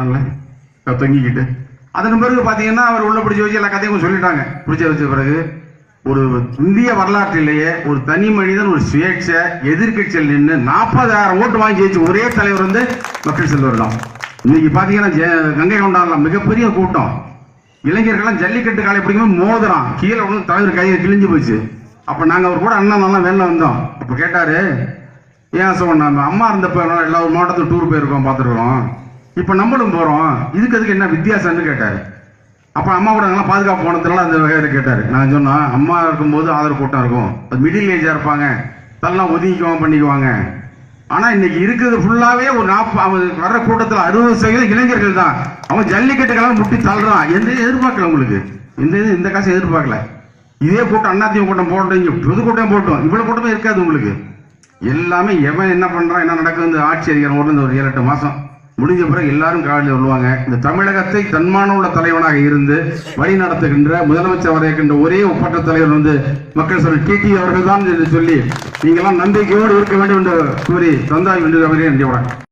காட்டினால தொங்கிக்கிட்டு. அதன் பிறகு பார்த்தீங்கன்னா அவர் உள்ள பிடிச்சி வச்சு எல்லா கதையும் சொல்லிட்டாங்க. பிடிச்ச வச்ச பிறகு ஒரு இந்திய வரலாற்றிலேயே ஒரு தனி மனிதன் ஒரு சுயேட்சை எதிர்க்கட்சியில் நின்று நாற்பதாயிரம் ஓட்டு வாங்கி ஜெயிச்சு ஒரே தலைவர் வந்து மக்கள் செல்வர் தான் இன்னைக்கு பார்த்தீங்கன்னா ஜெ- கங்கை கொண்டாடலாம் மிகப்பெரிய கூட்டம். இளைஞர்கள்லாம் ஜல்லிக்கட்டு காலை பிடிக்கும்போது மோதுறான். கீழே வந்து தலைவர் கையை கிழிஞ்சு போச்சு. அப்போ நாங்கள் அவர் கூட அண்ணன் நல்லா வெளில வந்தோம். அப்போ கேட்டார் ஏன் சொன்ன அம்மா இருந்தப்போ எல்லா ஒரு மாவட்டத்துக்கு டூர் போயிருக்கோம் பார்த்துருக்கோம் இப்போ நம்மளும் போகிறோம் இதுக்கு அதுக்கு என்ன வித்தியாசம்னு கேட்டார். அப்போ அம்மா கூட நல்லா பாதுகாப்பு போனதுனால அந்த வகையில் கேட்டார். நான் சொன்னேன் அம்மா இருக்கும்போது ஆதரவு கூட்டம் இருக்கும். அது மிடில் ஏஜாக இருப்பாங்க. தல்லாம் ஒதுங்கிக்குவாங்க பண்ணிக்குவாங்க. ஆனால் இன்னைக்கு இருக்கிறது ஃபுல்லாகவே ஒரு நாற்பது அவன் வர்ற கூட்டத்தில் அறுபது சதவீதம் இளைஞர்கள் தான். அவன் ஜல்லிக்கட்டுக்கெல்லாம் முட்டி தள்ளுறான். எந்த இது எதிர்பார்க்கல உங்களுக்கு? இந்த இது இந்த காசு எதிர்பார்க்கல? இதே கூட்டம் அண்ணாத்தியம் கூட்டம் போட்டோம் புது கூட்டம் போட்டோம். இவ்வளோ கூட்டமே இருக்காது உங்களுக்கு. எல்லாமே எவன் என்ன பண்ணுறான் என்ன நடக்குது இந்த ஆட்சி அதிகாரம் இந்த ஒரு ஏழு எட்டு மாதம் முடிஞ்ச பிறகு எல்லாரும் காலையில் வருவாங்க. இந்த தமிழகத்தை தன்மான உள்ள தலைவனாக இருந்து வழி நடத்துகின்ற முதலமைச்சர் வரையக்கின்ற ஒரே ஒப்பற்ற தலைவர் வந்து மக்கள் சொல்லி டிடி அவர்கள் தான் என்று சொல்லி நீங்களாம் நம்பிக்கையோடு இருக்க வேண்டும் என்று கூறி தந்தாய் வென்று அவரே நன்றி வணக்கம்.